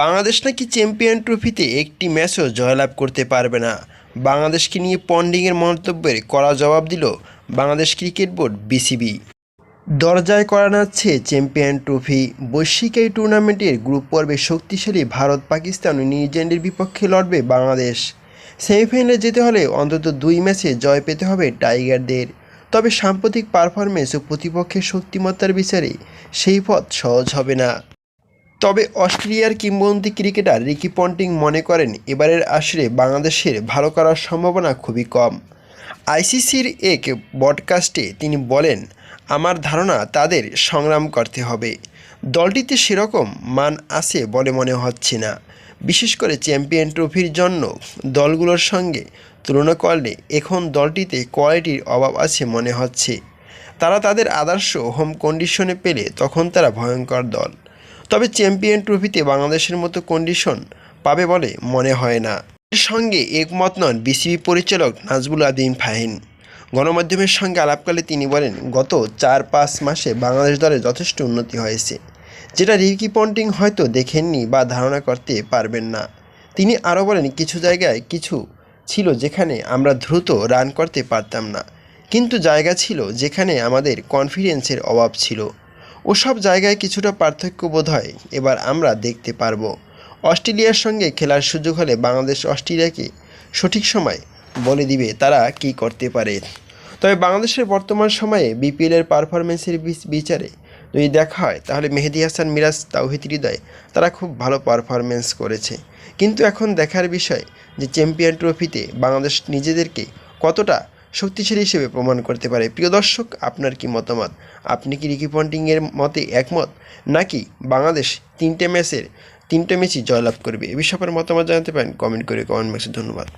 বাংলাদেশ নাকি চ্যাম্পিয়ন ট্রফিতে একটি ম্যাচও জয়লাভ করতে পারবে না। বাংলাদেশকে নিয়ে পন্ডিংয়ের মন্তব্যের কড়া জবাব দিল বাংলাদেশ ক্রিকেট বোর্ড বিসিবি। দরজায় করা নাচ্ছে চ্যাম্পিয়ন ট্রফি। বৈশ্বিক এই টুর্নামেন্টের গ্রুপ পর্বে শক্তিশালী ভারত পাকিস্তান ও নিউজিল্যান্ডের বিপক্ষে লড়বে বাংলাদেশ। সেমিফাইনালে যেতে হলে অন্তত দুই ম্যাচে জয় পেতে হবে টাইগারদের। তবে সাম্প্রতিক পারফরমেন্স ও প্রতিপক্ষের শক্তিমত্তার বিচারে সেই পথ সহজ হবে না। তবে অস্ট্রেলিয়ার কিংবদন্তি ক্রিকেটার রিকি পন্টিং মনে করেন, এবারের আসরে বাংলাদেশের ভালো করার সম্ভাবনা খুবই কম। আইসিসির এক বডকাস্টে তিনি বলেন, আমার ধারণা তাদের সংগ্রাম করতে হবে। দলটিতে সেরকম মান আছে বলে মনে হচ্ছে না। বিশেষ করে চ্যাম্পিয়ন ট্রফির জন্য দলগুলোর সঙ্গে তুলনা করলে এখন দলটিতে কোয়ালিটির অভাব আছে মনে হচ্ছে। তারা তাদের আদর্শ হোম কন্ডিশনে পেলে তখন তারা ভয়ঙ্কর দল। তবে চ্যাম্পিয়ন ট্রফিতে বাংলাদেশের মতো কন্ডিশন পাবে বলে মনে হয় না। এর সঙ্গে একমত নন বিসিবি পরিচালক নাজবুল আদিম ফাহিন গণমাধ্যমের সঙ্গে আলাপকালে তিনি বলেন, গত চার পাঁচ মাসে বাংলাদেশ দলের যথেষ্ট উন্নতি হয়েছে, যেটা রিকি পন্টিং হয়তো দেখেননি বা ধারণা করতে পারবেন না। তিনি আরও বলেন, কিছু জায়গায় কিছু ছিল যেখানে আমরা দ্রুত রান করতে পারতাম না, কিন্তু জায়গা ছিল যেখানে আমাদের কনফিডেন্সের অভাব ছিল। ওসব জায়গায় কিছুটা পার্থক্য বোধ হয় এবার আমরা দেখতে পারব। অস্ট্রেলিয়ার সঙ্গে খেলার সুযোগ হলে বাংলাদেশ অস্ট্রেলিয়াকে সঠিক সময় বলে দিবে তারা কি করতে পারে। তবে বাংলাদেশের বর্তমান সময়ে বিপিএলের পারফরমেন্সের বিচ- বিচারে যদি দেখা হয়, তাহলে মেহেদি হাসান, মিরাজ তাওহিদ হৃদয় তারা খুব ভালো পারফরমেন্স করেছে। কিন্তু এখন দেখার বিষয় যে চ্যাম্পিয়ন ট্রফিতে বাংলাদেশ নিজেদেরকে কতটা শক্তিশালী হিসেবে প্রমাণ করতে পারে। প্রিয় দর্শক, আপনার কি মতামত? আপনি কি রিকি পন্টিংয়ের মতে একমত? নাকি বাংলাদেশ তিনটে ম্যাচের তিনটে ম্যাচই জয়লাভ করবে? এ বিষয়ে আপনার মতামত জানাতে পারেন। কমেন্ট করে কমেন্ট বক্সে ধন্যবাদ।